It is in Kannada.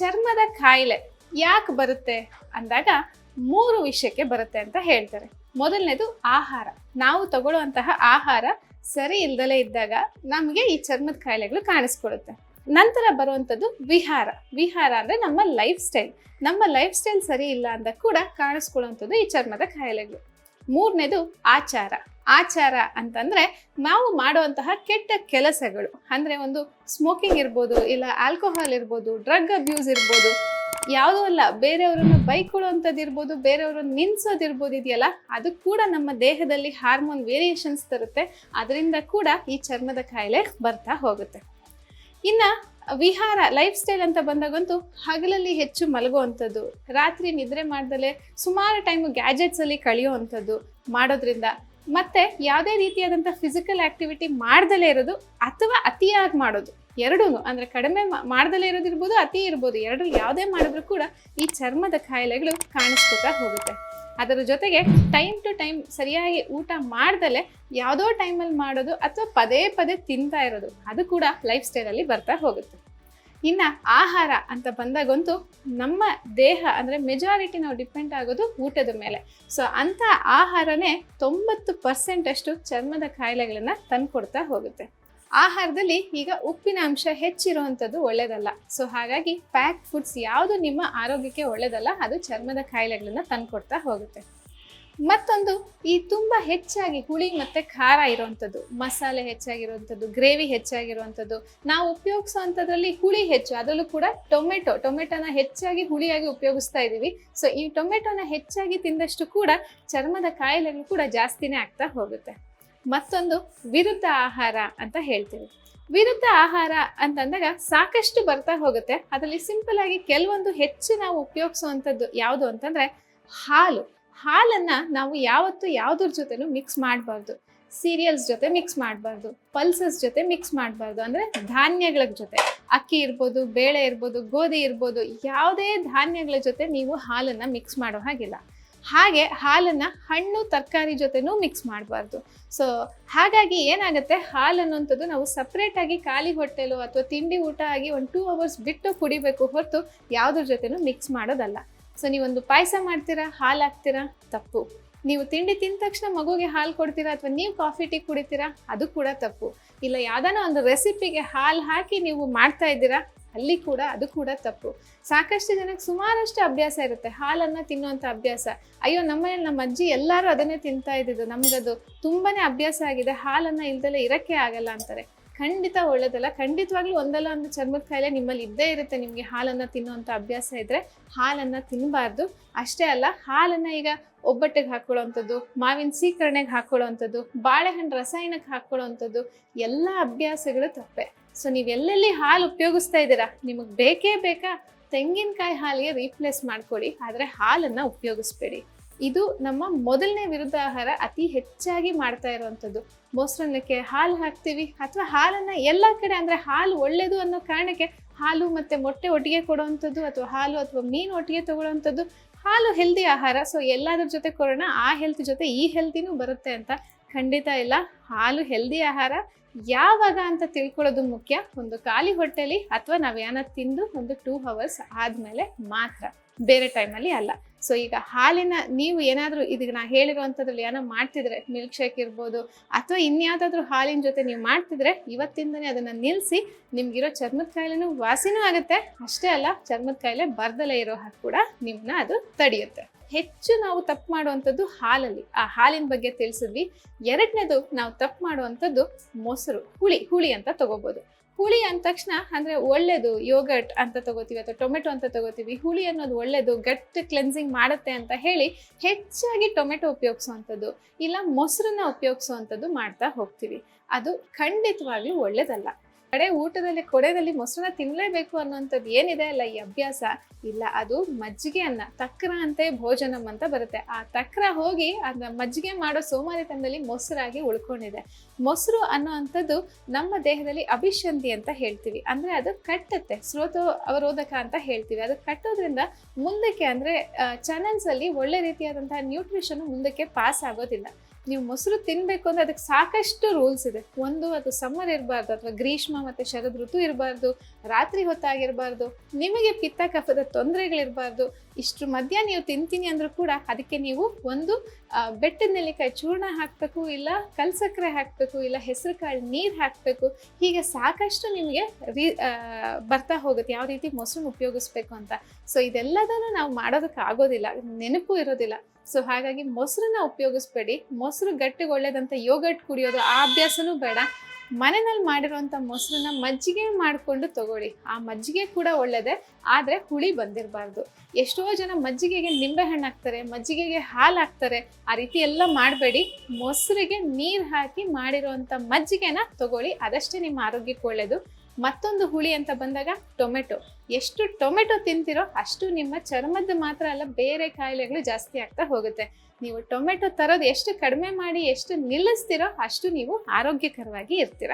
ಚರ್ಮದ ಕಾಯಿಲೆ ಯಾಕೆ ಬರುತ್ತೆ ಅಂದಾಗ ಮೂರು ವಿಷಯಕ್ಕೆ ಬರುತ್ತೆ ಅಂತ ಹೇಳ್ತಾರೆ. ಮೊದಲನೇದು ಆಹಾರ. ನಾವು ತಗೊಳ್ಳುವಂತಹ ಆಹಾರ ಸರಿ ಇಲ್ದಲೇ ಇದ್ದಾಗ ನಮಗೆ ಈ ಚರ್ಮದ ಕಾಯಿಲೆಗಳು ಕಾಣಿಸ್ಕೊಡುತ್ತೆ ನಂತರ ಬರುವಂಥದ್ದು ವಿಹಾರ. ವಿಹಾರ ಅಂದರೆ ನಮ್ಮ ಲೈಫ್ ಸ್ಟೈಲ್. ನಮ್ಮ ಲೈಫ್ ಸ್ಟೈಲ್ ಸರಿ ಇಲ್ಲ ಅಂದಾಗ ಕೂಡ ಕಾಣಿಸ್ಕೊಳ್ಳುವಂಥದ್ದು ಈ ಚರ್ಮದ ಕಾಯಿಲೆಗಳು ಮೂರನೇದು ಆಚಾರ. ಆಚಾರ ಅಂತಂದ್ರೆ ನಾವು ಮಾಡುವಂತಹ ಕೆಟ್ಟ ಕೆಲಸಗಳು. ಅಂದ್ರೆ ಒಂದು ಸ್ಮೋಕಿಂಗ್ ಇರ್ಬೋದು, ಇಲ್ಲ ಆಲ್ಕೋಹಾಲ್ ಇರ್ಬೋದು ಡ್ರಗ್ ಅಬ್ಯೂಸ್ ಇರ್ಬೋದು, ಯಾವುದೂ ಅಲ್ಲ. ಬೇರೆಯವ್ರನ್ನ ಬೈಕೊಳ್ಳುವಂಥದ್ದು ಇರ್ಬೋದು, ಬೇರೆಯವ್ರನ್ನ ನಿನ್ಸೋದಿರ್ಬೋದು ಇದೆಯಲ್ಲ? ಅದು ಕೂಡ ನಮ್ಮ ದೇಹದಲ್ಲಿ ಹಾರ್ಮೋನ್ ವೇರಿಯೇಷನ್ಸ್ ತರುತ್ತೆ. ಅದರಿಂದ ಕೂಡ ಈ ಚರ್ಮದ ಕಾಯಿಲೆ ಬರ್ತಾ ಹೋಗುತ್ತೆ. ಇನ್ನು ವಿಹಾರ ಲೈಫ್ ಸ್ಟೈಲ್ ಅಂತ ಬಂದಾಗಂತೂ ಹಗಲಲ್ಲಿ ಹೆಚ್ಚು ಮಲಗುವಂಥದ್ದು, ರಾತ್ರಿ ನಿದ್ರೆ ಮಾಡ್ದಲೇ ಸುಮಾರು ಟೈಮು ಗ್ಯಾಜೆಟ್ಸಲ್ಲಿ ಕಳೆಯುವಂಥದ್ದು ಮಾಡೋದ್ರಿಂದ ಮತ್ತೆ ಯಾವುದೇ ರೀತಿಯಾದಂಥ ಫಿಸಿಕಲ್ ಆಕ್ಟಿವಿಟಿ ಮಾಡ್ದಲೇ ಇರೋದು ಅಥವಾ ಅತಿಯಾಗಿ ಮಾಡೋದು. ಎರಡೂ ಅಂದರೆ ಕಡಿಮೆ ಮಾಡ್ದಲೇ ಇರೋದಿರ್ಬೋದು ಅತಿ ಇರ್ಬೋದು. ಎರಡರಲ್ಲಿ ಯಾವುದೇ ಮಾಡಿದ್ರು ಕೂಡ ಈ ಚರ್ಮದ ಕಾಯಿಲೆಗಳು ಕಾಣಿಸ್ಕೊತಾ ಹೋಗುತ್ತೆ. ಅದರ ಜೊತೆಗೆ ಟೈಮ್ ಟು ಟೈಮ್ ಸರಿಯಾಗಿ ಊಟ ಮಾಡ್ದಲೇ ಯಾವುದೋ ಟೈಮಲ್ಲಿ ಮಾಡೋದು ಅಥವಾ ಪದೇ ಪದೇ ತಿಂತಾ ಇರೋದು, ಅದು ಕೂಡ ಲೈಫ್ ಸ್ಟೈಲಲ್ಲಿ ಬರ್ತಾ ಹೋಗುತ್ತೆ. ಇನ್ನ ಆಹಾರ ಅಂತ ಬಂದಾಗಂತೂ ನಮ್ಮ ದೇಹ ಅಂದ್ರೆ ಮೆಜಾರಿಟಿ ನಾವು ಡಿಪೆಂಡ್ ಆಗೋದು ಊಟದ ಮೇಲೆ. ಸೊ ಅಂತ ಆಹಾರನೇ ತೊಂಬತ್ತು ಪರ್ಸೆಂಟ್ ಅಷ್ಟು ಚರ್ಮದ ಕಾಯಿಲೆಗಳನ್ನ ತಂದ್ಕೊಡ್ತಾ ಹೋಗುತ್ತೆ. ಆಹಾರದಲ್ಲಿ ಈಗ ಉಪ್ಪಿನ ಅಂಶ ಹೆಚ್ಚಿರುವಂಥದ್ದು ಒಳ್ಳೆಯದಲ್ಲ ಸೊ ಹಾಗಾಗಿ ಪ್ಯಾಕ್ ಫುಡ್ಸ್ ಯಾವುದು ನಿಮ್ಮ ಆರೋಗ್ಯಕ್ಕೆ ಒಳ್ಳೆಯದಲ್ಲ ಅದು ಚರ್ಮದ ಕಾಯಿಲೆಗಳನ್ನ ತಂದ್ಕೊಡ್ತಾ ಹೋಗುತ್ತೆ. ಮತ್ತೊಂದು, ಈ ತುಂಬಾ ಹೆಚ್ಚಾಗಿ ಹುಳಿ ಮತ್ತೆ ಖಾರ ಇರುವಂಥದ್ದು, ಮಸಾಲೆ ಹೆಚ್ಚಾಗಿರುವಂಥದ್ದು, ಗ್ರೇವಿ ಹೆಚ್ಚಾಗಿರುವಂಥದ್ದು, ನಾವು ಉಪಯೋಗಿಸುವಂಥದ್ರಲ್ಲಿ ಹುಳಿ ಹೆಚ್ಚು, ಅದರಲ್ಲೂ ಕೂಡ ಟೊಮೆಟೊ, ಟೊಮೆಟೊನ ಹೆಚ್ಚಾಗಿ ಹುಳಿಯಾಗಿ ಉಪಯೋಗಿಸ್ತಾ ಇದ್ದೀವಿ. ಸೊ ಈ ಟೊಮೆಟೊನ ಹೆಚ್ಚಾಗಿ ತಿಂದಷ್ಟು ಕೂಡ ಚರ್ಮದ ಕಾಯಿಲೆಗಳು ಕೂಡ ಜಾಸ್ತಿನೇ ಆಗ್ತಾ ಹೋಗುತ್ತೆ. ಮತ್ತೊಂದು, ವಿರುದ್ಧ ಆಹಾರ ಅಂತ ಹೇಳ್ತೀವಿ. ವಿರುದ್ಧ ಆಹಾರ ಅಂತಂದಾಗ ಸಾಕಷ್ಟು ಬರ್ತಾ ಹೋಗುತ್ತೆ. ಅದರಲ್ಲಿ ಸಿಂಪಲ್ ಆಗಿ ಕೆಲವೊಂದು ಹೆಚ್ಚು ನಾವು ಉಪಯೋಗಿಸುವಂಥದ್ದು ಯಾವುದು ಅಂತಂದ್ರೆ ಹಾಲು. ಹಾಲನ್ನ ನಾವು ಯಾವತ್ತೂ ಯಾವುದ್ರ ಜೊತೆನೂ ಮಿಕ್ಸ್ ಮಾಡಬಾರ್ದು. ಸೀರಿಯಲ್ಸ್ ಜೊತೆ ಮಿಕ್ಸ್ ಮಾಡಬಾರ್ದು. ಪಲ್ಸಸ್ ಜೊತೆ ಮಿಕ್ಸ್ ಮಾಡಬಾರ್ದು. ಅಂದರೆ ಧಾನ್ಯಗಳ ಜೊತೆ. ಅಕ್ಕಿ ಇರ್ಬೋದು, ಬೇಳೆ ಇರ್ಬೋದು, ಗೋಧಿ ಇರ್ಬೋದು, ಯಾವುದೇ ಧಾನ್ಯಗಳ ಜೊತೆ ನೀವು ಹಾಲನ್ನು ಮಿಕ್ಸ್ ಮಾಡೋ ಹಾಗಿಲ್ಲ. ಹಾಗೆ ಹಾಲನ್ನ ಹಣ್ಣು, ತರಕಾರಿ ಜೊತೆನೂ ಮಿಕ್ಸ್ ಮಾಡಬಾರ್ದು. ಸೊ ಹಾಗಾಗಿ ಏನಾಗುತ್ತೆ? ಹಾಲು ಅನ್ನೋಂಥದ್ದು ನಾವು ಸಪ್ರೇಟಾಗಿ ಖಾಲಿ ಹೊಟ್ಟೆಲು ಅಥವಾ ತಿಂಡಿ ಊಟ ಆಗಿ ಒಂದು ಟೂ ಅವರ್ಸ್ ಬಿಟ್ಟು ಕುಡಿಬೇಕು ಹೊರತು ಯಾವುದ್ರ ಜೊತೆನೂ ಮಿಕ್ಸ್ ಮಾಡೋದಲ್ಲ. ಸೊ ನೀವೊಂದು ಪಾಯಸ ಮಾಡ್ತೀರಾ? ಹಾಲು ಹಾಕ್ತೀರಾ ತಪ್ಪು. ನೀವು ತಿಂಡಿ ತಿಂದ ತಕ್ಷಣ ಮಗುಗೆ ಹಾಲು ಕೊಡ್ತೀರಾ ಅಥವಾ ನೀವು ಕಾಫಿ ಟೀ ಕುಡಿತೀರಾ? ಅದು ಕೂಡ ತಪ್ಪು. ಇಲ್ಲ, ಯಾವ್ದಾನ ಒಂದು ರೆಸಿಪಿಗೆ ಹಾಲು ಹಾಕಿ ನೀವು ಮಾಡ್ತಾ ಇದ್ದೀರಾ? ಅಲ್ಲಿ ಕೂಡ ಅದು ಕೂಡ ತಪ್ಪು. ಸಾಕಷ್ಟು ಜನಕ್ಕೆ ಸುಮಾರಷ್ಟು ಅಭ್ಯಾಸ ಇರುತ್ತೆ. ಹಾಲನ್ನು ತಿನ್ನುವಂಥ ಅಭ್ಯಾಸ. ಅಯ್ಯೋ ನಮ್ಮನೇಲಿ ನಮ್ಮ ಅಜ್ಜಿ ಎಲ್ಲರೂ ಅದನ್ನೇ ತಿಂತಾ ಇದ್ದಿದ್ದು. ನಮಗದು ತುಂಬಾ ಅಭ್ಯಾಸ ಆಗಿದೆ. ಹಾಲನ್ನು ಇಲ್ದಲೇ ಇರಕ್ಕೆ ಆಗಲ್ಲ ಅಂತಾರೆ. ಖಂಡಿತ ಒಳ್ಳೇದಲ್ಲ. ಖಂಡಿತವಾಗ್ಲೂ ಒಂದಲ್ಲ ಒಂದು ಚರ್ಮದ ಕಾಯಿಲೆ ನಿಮ್ಮಲ್ಲಿ ಇದ್ದೇ ಇರುತ್ತೆ. ನಿಮಗೆ ಹಾಲನ್ನ ತಿನ್ನುವಂಥ ಅಭ್ಯಾಸ ಇದ್ರೆ ಹಾಲನ್ನ ತಿನ್ನಬಾರ್ದು ಅಷ್ಟೇ ಅಲ್ಲ, ಹಾಲನ್ನ ಈಗ ಒಬ್ಬಟ್ಟಿಗೆ ಹಾಕೊಳ್ಳೋವಂಥದ್ದು, ಮಾವಿನ ಸೀಕರಣೆಗೆ ಹಾಕೊಳ್ಳೋವಂಥದ್ದು, ಬಾಳೆಹಣ್ಣು ರಸಾಯನಕ್ಕೆ ಹಾಕೊಳ್ಳೋವಂಥದ್ದು, ಎಲ್ಲ ಅಭ್ಯಾಸಗಳು ತಪ್ಪೆ. ಸೊ ನೀವು ಎಲ್ಲೆಲ್ಲಿ ಹಾಲು ಉಪಯೋಗಿಸ್ತಾ ಇದ್ದೀರಾ? ನಿಮಗೆ ಬೇಕೇ ಬೇಕಾ? ತೆಂಗಿನಕಾಯಿ ಹಾಲಿಗೆ ರೀಪ್ಲೇಸ್ ಮಾಡ್ಕೊಳ್ಳಿ ಆದರೆ ಹಾಲನ್ನು ಉಪಯೋಗಿಸ್ಬೇಡಿ. ಇದು ನಮ್ಮ ಮೊದಲನೇ ವಿರುದ್ಧ ಆಹಾರ ಅತಿ ಹೆಚ್ಚಾಗಿ ಮಾಡ್ತಾ ಇರುವಂಥದ್ದು. ಮೊಸರನ್ನಕ್ಕೆ ಹಾಲು ಹಾಕ್ತೀವಿ ಅಥವಾ ಹಾಲನ್ನು ಎಲ್ಲ ಕಡೆ ಅಂದರೆ ಹಾಲು ಒಳ್ಳೆಯದು ಅನ್ನೋ ಕಾರಣಕ್ಕೆ ಹಾಲು ಮತ್ತು ಮೊಟ್ಟೆ ಒಟ್ಟಿಗೆ ಕೊಡುವಂಥದ್ದು ಅಥವಾ ಹಾಲು ಅಥವಾ ಮೀನು ಒಟ್ಟಿಗೆ ತಗೊಳ್ಳುವಂಥದ್ದು ಹಾಲು ಹೆಲ್ದಿ ಆಹಾರ. ಸೊ ಎಲ್ಲದ್ರ ಜೊತೆ ಕೊಡೋಣ, ಆ ಹೆಲ್ತ್ ಜೊತೆ ಈ ಹೆಲ್ತಿನೂ ಬರುತ್ತೆ ಅಂತ ಖಂಡಿತ ಇಲ್ಲ. ಹಾಲು ಹೆಲ್ದಿ ಆಹಾರ ಯಾವಾಗ ಅಂತ ತಿಳ್ಕೊಳ್ಳೋದು ಮುಖ್ಯ. ಒಂದು ಖಾಲಿ ಹೊಟ್ಟೆಲಿ ಅಥವಾ ನಾವು ತಿಂದು ಒಂದು ಟೂ ಅವರ್ಸ್ ಆದಮೇಲೆ ಮಾತ್ರ. ಬೇರೆ ಟೈಮಲ್ಲಿ ಅಲ್ಲ ಸೊ ಈಗ ಹಾಲಿನ ನೀವು ಏನಾದರೂ ಇದಕ್ಕೆ ನಾ ಹೇಳಿರುವಂಥದ್ರಲ್ಲಿ ಏನೋ ಮಾಡ್ತಿದ್ರೆ ಮಿಲ್ಕ್ ಶೇಕ್ ಇರ್ಬೋದು, ಅಥವಾ ಇನ್ಯಾವುದಾದ್ರೂ ಹಾಲಿನ ಜೊತೆ ನೀವು ಮಾಡ್ತಿದ್ರೆ, ಇವತ್ತಿಂದನೇ ಅದನ್ನು ನಿಲ್ಲಿಸಿ ನಿಮಗಿರೋ ಚರ್ಮದ ಕಾಯಿಲೆನೂ ವಾಸಿನೂ ಆಗುತ್ತೆ. ಅಷ್ಟೇ ಅಲ್ಲ, ಚರ್ಮದ ಕಾಯಿಲೆ ಬರ್ದಲೇ ಇರೋ ಹಾಗೆ ಕೂಡ ನಿಮ್ಮನ್ನ ಅದು ತಡೆಯುತ್ತೆ. ಹೆಚ್ಚು ನಾವು ತಪ್ಪು ಮಾಡುವಂಥದ್ದು ಹಾಲಲ್ಲಿ. ಆ ಹಾಲಿನ ಬಗ್ಗೆ ತಿಳಿಸಿದ್ವಿ. ಎರಡನೇದು ನಾವು ತಪ್ಪು ಮಾಡುವಂಥದ್ದು ಮೊಸರು, ಹುಳಿ ಹುಳಿ ಅಂತ ತಗೋಬೋದು. ಹುಳಿ ಅಂದ ತಕ್ಷಣ ಅಂದರೆ ಒಳ್ಳೆಯದು ಯೋಗರ್ಟ್ ಅಂತ ತಗೋತೀವಿ ಅಥವಾ ಟೊಮೆಟೊ ಅಂತ ತಗೋತೀವಿ. ಹುಳಿ ಅನ್ನೋದು ಒಳ್ಳೇದು ಗಟ್ ಕ್ಲೆನ್ಸಿಂಗ್ ಮಾಡುತ್ತೆ ಅಂತ ಹೇಳಿ ಹೆಚ್ಚಾಗಿ ಟೊಮೆಟೊ ಉಪಯೋಗಿಸುವಂಥದ್ದು, ಇಲ್ಲ ಮೊಸರನ್ನ ಉಪಯೋಗಿಸುವಂಥದ್ದು ಮಾಡ್ತಾ ಹೋಗ್ತೀವಿ. ಅದು ಖಂಡಿತವಾಗ್ಲೂ ಒಳ್ಳೇದಲ್ಲ. ಕಡೆ ಊಟದಲ್ಲಿ ಕೊಡೆಯಲ್ಲಿ ಮೊಸರನ್ನ ತಿನ್ನಲೇಬೇಕು ಅನ್ನೋಂಥದ್ದು ಏನಿದೆ ಅಲ್ಲ ಈ ಅಭ್ಯಾಸ? ಇಲ್ಲ, ಅದು ಮಜ್ಜಿಗೆ ಅನ್ನ, ತಕ್ರ ಅಂತೆ ಭೋಜನಂ ಅಂತ ಬರುತ್ತೆ. ಆ ತಕ್ರ ಹೋಗಿ ಅದನ್ನ ಮಜ್ಜಿಗೆ ಮಾಡೋ ಸೋಮಾರಿತನದಲ್ಲಿ ಮೊಸರಾಗಿ ಉಳ್ಕೊಂಡಿದೆ. ಮೊಸರು ಅನ್ನೋ ಅಂಥದ್ದು ನಮ್ಮ ದೇಹದಲ್ಲಿ ಅಭಿಷಂಧಿ ಅಂತ ಹೇಳ್ತೀವಿ. ಅಂದ್ರೆ ಅದು ಕಟ್ಟುತ್ತೆ, ಸ್ರೋತ ಅವರೋಧಕ ಅಂತ ಹೇಳ್ತೀವಿ. ಅದು ಕಟ್ಟೋದ್ರಿಂದ ಮುಂದಕ್ಕೆ ಅಂದ್ರೆ ಚಾನಲ್ಸ್ ಅಲ್ಲಿ ಒಳ್ಳೆ ರೀತಿಯಾದಂತಹ ನ್ಯೂಟ್ರಿಷನ್ ಮುಂದಕ್ಕೆ ಪಾಸ್ ಆಗೋದಿಲ್ಲ. ನೀವು ಮೊಸರು ತಿನ್ನಬೇಕು ಅಂದ್ರೆ ಅದಕ್ಕೆ ಸಾಕಷ್ಟು ರೂಲ್ಸ್ ಇದೆ. ಒಂದು, ಅದು ಸಮ್ಮರ್ ಇರಬಾರ್ದು ಅಥವಾ ಗ್ರೀಷ್ಮ ಮತ್ತೆ ಶರದ್ ಋತು ಇರಬಾರ್ದು, ರಾತ್ರಿ ಹೊತ್ತಾಗಿರಬಾರ್ದು, ನಿಮಗೆ ಪಿತ್ತ ಕಫದ ತೊಂದರೆಗಳಿರಬಾರ್ದು ಇಷ್ಟ್ರ ಮಧ್ಯ ನೀವು ತಿಂತೀನಿ ಅಂದರೂ ಕೂಡ ಅದಕ್ಕೆ ನೀವು ಒಂದು ಬೆಟ್ಟದ ನೆಲ್ಲಿಕಾಯಿ ಚೂರ್ಣ ಹಾಕಬೇಕು, ಇಲ್ಲ ಕಲ್ಸಕ್ಕರೆ ಹಾಕಬೇಕು, ಇಲ್ಲ ಹೆಸರು ಕಾಳು ನೀರು ಹಾಕಬೇಕು, ಹೀಗೆ ಸಾಕಷ್ಟು ನಿಮಗೆ ರೀ ಬರ್ತಾ ಹೋಗುತ್ತೆ, ಯಾವ ರೀತಿ ಮೊಸರನ್ನ ಉಪಯೋಗಿಸ್ಬೇಕು ಅಂತ. ಸೊ ಇದೆಲ್ಲದನ್ನು ನಾವು ಮಾಡೋದಕ್ಕೆ ಆಗೋದಿಲ್ಲ, ನೆನಪು ಇರೋದಿಲ್ಲ. ಸೊ ಹಾಗಾಗಿ ಮೊಸರನ್ನ ಉಪಯೋಗಿಸ್ಬೇಡಿ, ಮೊಸರು ಗಟ್ಟಿಗೆ ಒಳ್ಳೇದಂತ ಯೋಗಟ್ ಕುಡಿಯೋದು ಆ ಅಭ್ಯಾಸನೂ ಬೇಡ. ಮನೆಯಲ್ಲಿ ಮಾಡಿರುವಂಥ ಮೊಸರನ್ನ ಮಜ್ಜಿಗೆ ಮಾಡಿಕೊಂಡು ತಗೊಳ್ಳಿ. ಆ ಮಜ್ಜಿಗೆ ಕೂಡ ಒಳ್ಳೇದೆ, ಆದರೆ ಹುಳಿ ಬಂದಿರಬಾರ್ದು. ಎಷ್ಟೋ ಜನ ಮಜ್ಜಿಗೆಗೆ ನಿಂಬೆ ಹಣ್ಣು ಹಾಕ್ತಾರೆ, ಮಜ್ಜಿಗೆಗೆ ಹಾಲು ಹಾಕ್ತಾರೆ. ಆ ರೀತಿ ಎಲ್ಲ ಮಾಡಬೇಡಿ. ಮೊಸರಿಗೆ ನೀರು ಹಾಕಿ ಮಾಡಿರುವಂಥ ಮಜ್ಜಿಗೆನ ತಗೊಳ್ಳಿ. ಅದಷ್ಟೇ ನಿಮ್ಮ ಆರೋಗ್ಯಕ್ಕೆ ಒಳ್ಳೆಯದು ಮತ್ತೊಂದು ಹುಳಿ ಅಂತ ಬಂದಾಗ ಟೊಮೆಟೊ. ಎಷ್ಟು ಟೊಮೆಟೊ ತಿಂತಿರೋ ಅಷ್ಟು ನಿಮ್ಮ ಚರ್ಮದ ಮಾತ್ರ ಅಲ್ಲ, ಬೇರೆ ಕಾಯಿಲೆಗಳು ಜಾಸ್ತಿ ಆಗ್ತಾ ಹೋಗುತ್ತೆ. ನೀವು ಟೊಮೆಟೊ ತರೋದು ಎಷ್ಟು ಕಡಿಮೆ ಮಾಡಿ, ಎಷ್ಟು ನಿಲ್ಲಿಸ್ತಿರೋ ಅಷ್ಟು ನೀವು ಆರೋಗ್ಯಕರವಾಗಿ ಇರ್ತೀರ.